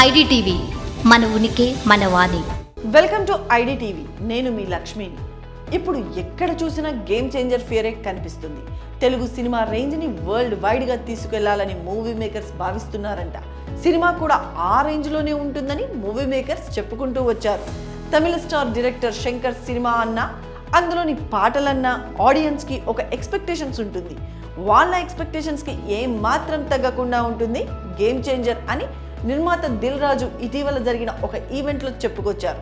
IDTV మన ఉనికి మన వాణి. Welcome to IDTV. నేను మీ లక్ష్మిని ఇప్పుడు ఎక్కడ చూసినా గేమ్ చేంజర్ ఫియరే కనిపిస్తుంది. తెలుగు సినిమా రేంజ్ని వరల్డ్ వైడ్గా తీసుకెళ్ళాలని మూవీ మేకర్స్ భావిస్తున్నారంట. సినిమా కూడా ఆ రేంజ్లోనే ఉంటుందని మూవీ మేకర్స్ చెప్పుకుంటూ వచ్చారు. తమిళ స్టార్ డైరెక్టర్ శంకర్ సినిమా అన్న అందులోని పాటలన్నా ఆడియన్స్కి ఒక ఎక్స్పెక్టేషన్స్ ఉంటుంది. వాళ్ళ ఎక్స్పెక్టేషన్స్కి ఏం మాత్రం తగ్గకుండా ఉంటుంది గేమ్ చేంజర్ అని నిర్మాత దిల్ రాజు ఇటీవల జరిగిన ఒక ఈవెంట్లో చెప్పుకొచ్చారు.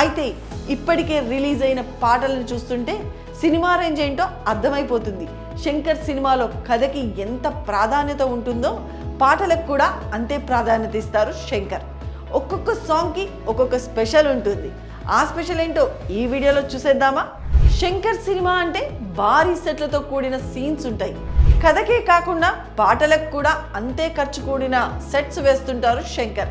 అయితే ఇప్పటికే రిలీజ్ అయిన పాటలను చూస్తుంటే సినిమా రేంజ్ ఏంటో అర్థమైపోతుంది. శంకర్ సినిమాలో కథకి ఎంత ప్రాధాన్యత ఉంటుందో పాటలకు కూడా అంతే ప్రాధాన్యత ఇస్తారు శంకర్. ఒక్కొక్క సాంగ్కి ఒక్కొక్క స్పెషల్ ఉంటుంది. ఆ స్పెషల్ ఏంటో ఈ వీడియోలో చూసేద్దామా? శంకర్ సినిమా అంటే భారీ సెట్లతో కూడిన సీన్స్ ఉంటాయి. కథకే కాకుండా పాటలకు కూడా అంతే ఖర్చు కూడిన సెట్స్ వేస్తుంటారు శంకర్.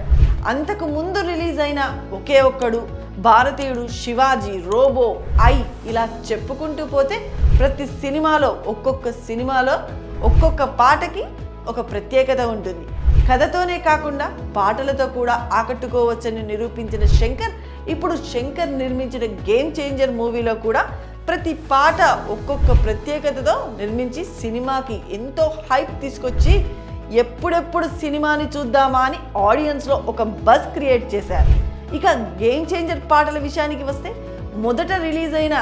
అంతకు ముందు రిలీజ్ అయిన ఒకే ఒక్కడు భారతీయుడు శివాజీ రోబో ఐ ఇలా చెప్పుకుంటూ పోతే ప్రతి సినిమాలో ఒక్కొక్క సినిమాలో ఒక్కొక్క పాటకి ఒక ప్రత్యేకత ఉంటుంది. కథతోనే కాకుండా పాటలతో కూడా ఆకట్టుకోవచ్చని నిరూపించిన శంకర్ ఇప్పుడు శంకర్ నిర్మించిన గేమ్ చేంజర్ మూవీలో కూడా ప్రతి పాట ఒక్కొక్క ప్రత్యేకతతో నిర్మించి సినిమాకి ఎంతో హైప్ తీసుకొచ్చి ఎప్పుడెప్పుడు సినిమాని చూద్దామా అని ఆడియన్స్లో ఒక బస్ క్రియేట్ చేశారు. ఇక గేమ్ చేంజర్ పాటల విషయానికి వస్తే మొదట రిలీజ్ అయిన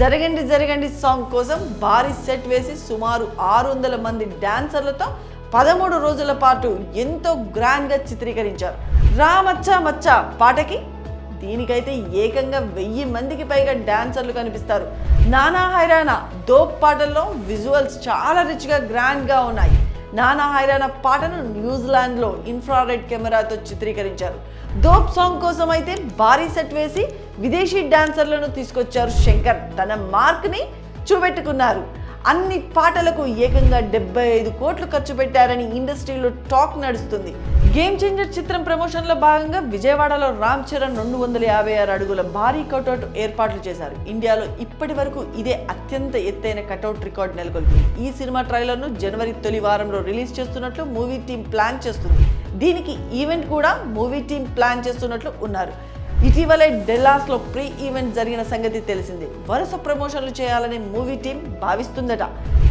జరగండి జరగండి సాంగ్ కోసం భారీ సెట్ వేసి సుమారు ఆరు వందల మంది డాన్సర్లతో పదమూడు రోజుల పాటు ఎంతో గ్రాండ్గా చిత్రీకరించారు. రా మచ్చ మచ్చా పాటకి దీనికైతే ఏకంగా వెయ్యి మందికి పైగా డాన్సర్లు కనిపిస్తారు. నానా హైరానా దోప్ పాటల్లో విజువల్స్ చాలా రిచ్గా గ్రాండ్గా ఉన్నాయి. నానా హైరానా పాటను న్యూజిలాండ్లో ఇన్ఫ్రారెడ్ కెమెరాతో చిత్రీకరించారు. దోప్ సాంగ్ కోసం అయితే భారీ సెట్ వేసి విదేశీ డాన్సర్లను తీసుకొచ్చారు శంకర్. తన మార్క్ని చూపెట్టుకున్నారు. అన్ని పాటలకు ఏకంగా డెబ్బై ఐదు కోట్లు ఖర్చు పెట్టారని ఇండస్ట్రీలో టాక్ నడుస్తుంది. గేమ్ చేంజర్ చిత్రం ప్రమోషన్లో భాగంగా విజయవాడలో రామ్ చరణ్ రెండు వందల యాభై ఆరు అడుగుల భారీ కటౌట్ ఏర్పాట్లు చేశారు. ఇండియాలో ఇప్పటి వరకు ఇదే అత్యంత ఎత్తైన కటౌట్ రికార్డ్ నెలకొల్పింది. ఈ సినిమా ట్రైలర్ను జనవరి తొలి వారంలో రిలీజ్ చేస్తున్నట్లు మూవీ టీం ప్లాన్ చేస్తుంది. దీనికి ఈవెంట్ కూడా మూవీ టీం ప్లాన్ చేస్తున్నట్లు ఉన్నారు. ఇటీవలే డెల్లాస్లో ప్రీ ఈవెంట్ జరిగిన సంగతి తెలిసింది. వరుస ప్రమోషన్లు చేయాలని మూవీ టీం భావిస్తుందట.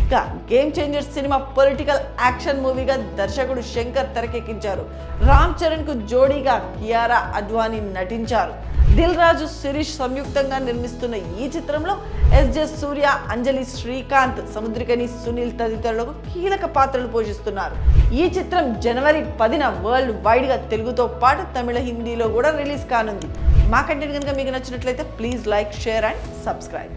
ఇక గేమ్ చేంజర్ సినిమా పొలిటికల్ యాక్షన్ మూవీగా దర్శకుడు శంకర్ తెరకెక్కించారు. రామ్ చరణ్కు జోడీగా కియారా అడ్వాణి నటించారు. దిల్ రాజు శిరీష్ సంయుక్తంగా నిర్మిస్తున్న ఈ చిత్రంలో ఎస్జే సూర్య అంజలి శ్రీకాంత్ సముద్రికని సునీల్ తదితరులకు కీలక పాత్రలు పోషిస్తున్నారు. ఈ చిత్రం జనవరి పదిన వరల్డ్ వైడ్గా తెలుగుతో పాటు తమిళ హిందీలో కూడా రిలీజ్ కానుంది. మా కంటెంట్ కనుక మీకు నచ్చినట్లయితే please like share and subscribe.